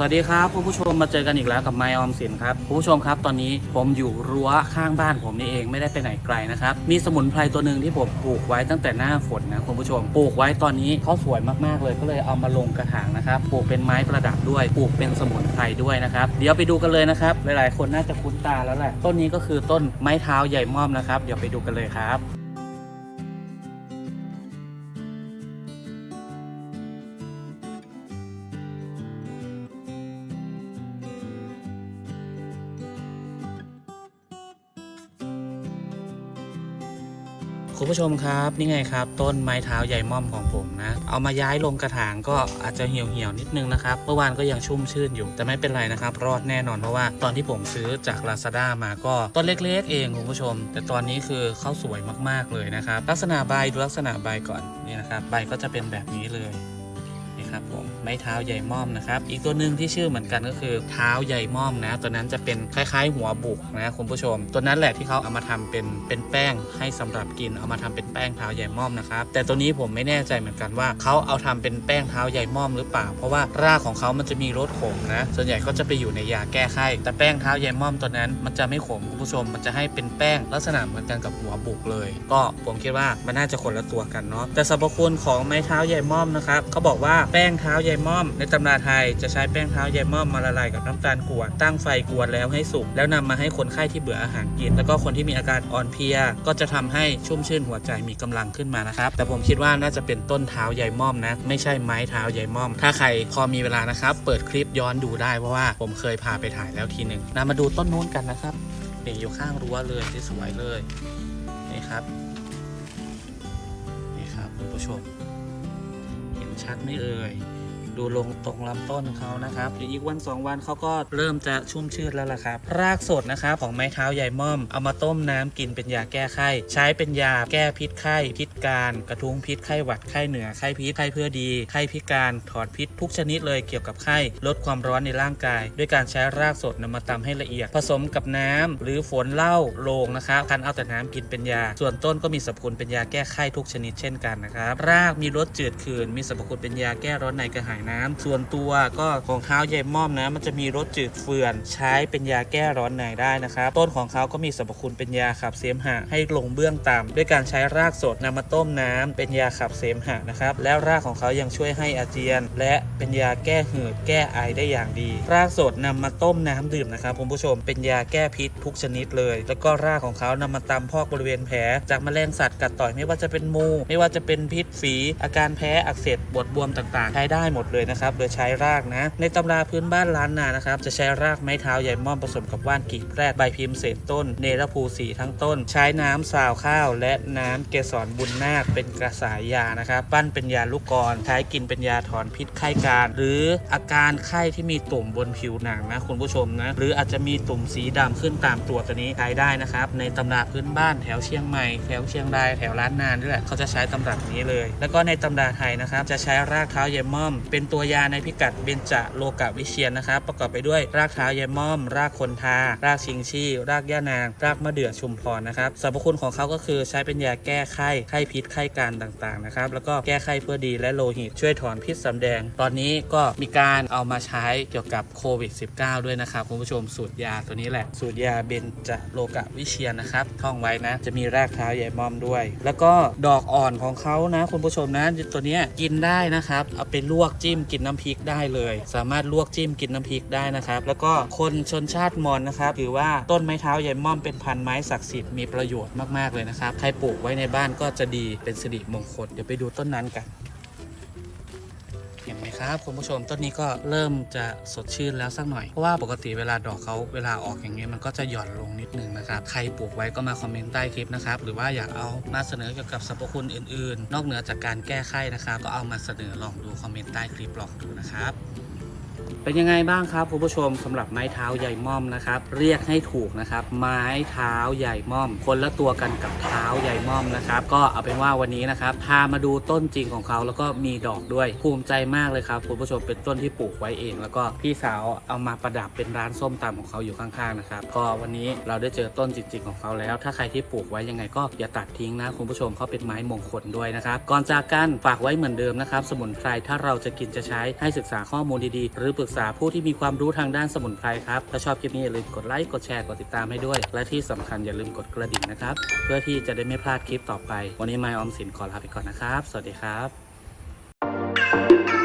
สวัสดีครับคุณผู้ชมมาเจอกันอีกแล้วกับไมออมสินครับคุณผู้ชมครับ ตอนนี้ผมอยู่รั้วข้างบ้านผมนี่เองไม่ได้ไปไหนไกลนะครับมีสมุนไพรตัวหนึ่งที่ผมปลูกไว้ตั้งแต่หน้าฝนนะคุณผู้ชมปลูกไว้ตอนนี้เขาสวยมากๆเลยก็เลยเอามาลงกระถางนะครับปลูกเป็นไม้ประดับด้วยปลูกเป็นสมุนไพรด้วยนะครับเดี๋ยวไปดูกันเลยนะครับหลายๆ คนน่าจะคุ้นตาแล้วแหละต้นนี้ก็คือต้นไม้เท้าใหญ่ม่อมนะครับเดี๋ยวไปดูกันเลยครับ คุณผู้ชมครับนี่ไงครับ ต้นไม้เท้าใหญ่ม่อมของผมนะ เอามาย้ายลงกระถางก็อาจจะเหี่ยวเหี่ยวนิดนึงนะครับเมื่อวานก็ยังชุ่มชื่นอยู่ แต่ไม่เป็นไรนะครับ รอดแน่นอนเพราะว่าตอนที่ผมซื้อจาก Lazada มาก็ต้นเล็กๆ เองคุณผู้ชม แต่ตอนนี้คือเข้าสวยมากๆเลยนะครับ ลักษณะใบดูลักษณะใบก่อนนี่นะครับใบก็จะเป็นแบบนี้เลย ครับผมไม้เท้าใหญ่ม่อมนะครับ อีกตัวหนึ่งที่ชื่อเหมือนกันก็คือเท้าใหญ่ม่อมนะตัวนั้นจะเป็นคล้ายๆ หัวบุกนะคุณผู้ชม ตัวนั้นแหละที่เขาเอามาทำเป็นเป็นแป้งให้สำหรับกินเอามาทำเป็นแป้งเท้าใหญ่ม่อมนะครับแต่ตัวนี้ผมไม่แน่ใจเหมือนกันว่าเขาเอาทำเป็นแป้งเท้าใหญ่ม่อมหรือเปล่า เพราะว่ารากของเขามันจะมีรสขมนะส่วนใหญ่ก็จะไปอยู่ในยาแก้ไข้แต่แป้งเท้าใหญ่ม่อมตัวนั้น มันจะไม่ขมคุณผู้ชม มันจะให้เป็นแป้งลักษณะเหมือนกันกับหัวบุกเลย ก็ผมคิดว่ามันน่าจะคนละตัวกันเนาะแต่สรรพคุณของไม้เท้าใหญ่ม่อมนะครับเขาบอกว่าแป้งเท้าใหญ่ม่อม ในตำราไทยจะใช้แป้งเท้าใยม่อมมาละลายกับน้ำตาลกวดตั้งไฟกวนแล้วให้สุก แล้วนำมาให้คนไข้ที่เบื่ออาหารกิน แล้วก็คนที่มีอาการอ่อนเพลีย ก็จะทำให้ชุ่มชื่นหัวใจมีกำลังขึ้นมานะครับ แต่ผมคิดว่าน่าจะเป็นต้นเท้าใยม่อมนะ ไม่ใช่ไม้เท้าใยม่อม ถ้าใครพอมีเวลานะครับ เปิดคลิปย้อนดูได้เพราะว่าผมเคยพาไปถ่ายแล้วทีหนึ่งนะมาดูต้นนู้นกันนะครับนี่อยู่ข้างรั้วเลยที่สวยเลยนี่ครับนี่ครับคุณผู้ชม ชัดไหมเอ่ย ดูลงตรงลำต้นเขานะครับเดี๋ยวอีกวันสองวันเขาก็เริ่มจะชุ่มชื่นแล้วล่ะครับ รากสดนะครับของไม้เท้าใหญ่ม่อม เอามาต้มน้ำกินเป็นยาแก้ไข้ ใช้เป็นยาแก้พิษไข้พิษการกระทุ้งพิษไข้หวัดไข้เหนือไข้พิษไข้เพื่อดีไข้พิการถอดพิษทุกชนิดเลยเกี่ยวกับไข้ลดความร้อนในร่างกาย ด้วยการใช้รากสดนำมาตำให้ละเอียด ผสมกับน้ำหรือฝนเหล้าโลงนะครับคันเอาแต่น้ำกินเป็นยา ส่วนต้นก็มีสรรพคุณเป็นยาแก้ไข้ทุกชนิดเช่นกันนะครับรากมีรสจืดขืนมีสรรพคุณเป็นยาแก้ร้อนในกระหายน้ำส่วนตัวก็ของเท้าใยม่อมนะ มันจะมีรสจืดเฟื่อนใช้เป็นยาแก้ร้อนในได้นะครับ ต้นของเขาก็มีสรรพคุณเป็นยาขับเสมหะให้ลงเบื้องต่ำด้วยการใช้รากสดนำมาต้มน้ำเป็นยาขับเสมหะนะครับ แล้วรากของเขายังช่วยให้อาเจียน และเป็นยาแก้หืดแก้ไอได้อย่างดี รากสดนำมาต้มน้ำดื่มนะครับคุณผู้ชมเป็นยาแก้พิษทุกชนิดเลย แล้วก็รากของเขานำมาตำพอกบริเวณแผลจากแมลงสัตว์กัดต่อยไม่ว่าจะเป็นมู ไม่ว่าจะเป็นพิษฝีอาการแพ้อักเสบบวดบวมต่างๆ ใช้ได้หมดเลยนะครับ โดยใช้รากนะ ในตำราพื้นบ้านล้านนานะครับ จะใช้รากไม้เท้าใหญ่ม่อมผสมกับว่านกีบแรดใบพิมพ์เศษต้น เนรภูสีทั้งต้น ใช้น้ำสาวข้าว และน้ำเกสรบุญนาคเป็นกระสายยานะครับ ปั้นเป็นยาลูกกรใช้กินเป็นยาถอนพิษไข้การ หรืออาการไข้ที่มีตุ่มบนผิวหนังนะคุณผู้ชมนะหรืออาจจะมีตุ่มสีดำขึ้นตามตัวตัวนี้ใช้ได้นะครับ ในตำราพื้นบ้านแถวเชียงใหม่แถวเชียงรายแถวล้านนานด้วยแหละเขาจะใช้ตำรับนี้เลย แล้วก็ในตำราไทยนะครับจะใช้รากเท้าเยม่อมเป็น็นตัวยาในพิกัดเบญจโลกวิเชียนนะครับ ประกอบไปด้วยรากเท้าเยม่อม รากคนทา รากชิงชี่ รากย่านาง รากมะเดื่อชุมพรนะครับสรรพคุณของเขาก็คือใช้เป็นยาแก้ไข้ ไข้พิษ ไข้การต่างๆนะครับ แล้วก็แก้ไข้เพื่อดีและโลหิต ช่วยถอนพิษสำแดง ตอนนี้ก็มีการเอามาใช้เกี่ยวกับโควิด -19 ด้วยนะครับคุณผู้ชมสูตรยาตัวนี้แหละ สูตรยาเบญจโลกวิเชียนนะครับ ท่องไว้นะ จะมีรากเท้าใหญ่ม่อมด้วย แล้วก็ดอกอ่อนของเขานะ คุณผู้ชมนะตัวนี้กินได้นะครับ เอาไปลวกจิ้ิ้มกินน้ำพริกได้เลย สามารถลวกจิ้มกินน้ำพริกได้นะครับ แล้วก็คนชนชาติมอญนะครับถือว่าต้นไม้เท้าใหญ่ม่อมเป็นพันไม้ศักดิ์สิทธิ์มีประโยชน์มากๆเลยนะครับ ใครปลูกไว้ในบ้านก็จะดีเป็นสิริมงคลเดี๋ยวไปดูต้นนั้นกัน เห็นไหมครับคุณผู้ชมต้นนี้ก็เริ่มจะสดชื่นแล้วสักหน่อย เพราะว่าปกติเวลาดอกเขาเวลาออกอย่างเงี้ยมันก็จะหย่อนลงนิดนึงนะครับใครปลูกไว้ก็มาคอมเมนต์ใต้คลิปนะครับหรือว่าอยากเอามาเสนอเกี่ยวกับสรรพคุณอื่นๆ นอกเหนือจากการแก้ไขนะครับก็เอามาเสนอลองดูคอมเมนต์ใต้คลิปลองดูนะครับ เป็นยังไงบ้างครับคุณผู้ชมสำหรับไม้เท้าใหญ่ม่อมนะครับ เรียกให้ถูกนะครับ ไม้เท้าใหญ่ม่อม คนละตัวกันกับเท้าใหญ่ม่อมนะครับ ก็เอาเป็นว่าวันนี้นะครับพามาดูต้นจริงของเขาแล้วก็มีดอกด้วยภูมิใจมากเลยครับคุณผู้ชมเป็นต้นที่ปลูกไว้เอง แล้วก็พี่สาวเอามาประดับเป็นร้านส้มตำของเขาอยู่ข้างๆนะครับก็วันนี้เราได้เจอต้นจริง ๆ ของเขาแล้ว ถ้าใครที่ปลูกไว้ยังไงก็อย่าตัดทิ้งนะคุณผู้ชมเขาเป็นไม้มงคลด้วยนะครับก่อนจากกันฝากไว้เหมือนเดิมนะครับสมุนไพรถ้าเราจะกินจะใช้ให้ศึกษาข้อมูลดีๆหรือปรึกษาผู้ที่มีความรู้ทางด้านสมุนไพรครับ ถ้าชอบคลิปนี้อย่าลืมกดไลค์กดแชร์กดติดตามให้ด้วย และที่สำคัญอย่าลืมกดกระดิ่งนะครับ เพื่อที่จะได้ไม่พลาดคลิปต่อไป วันนี้ไมออมสินขอลาไปก่อนนะครับ สวัสดีครับ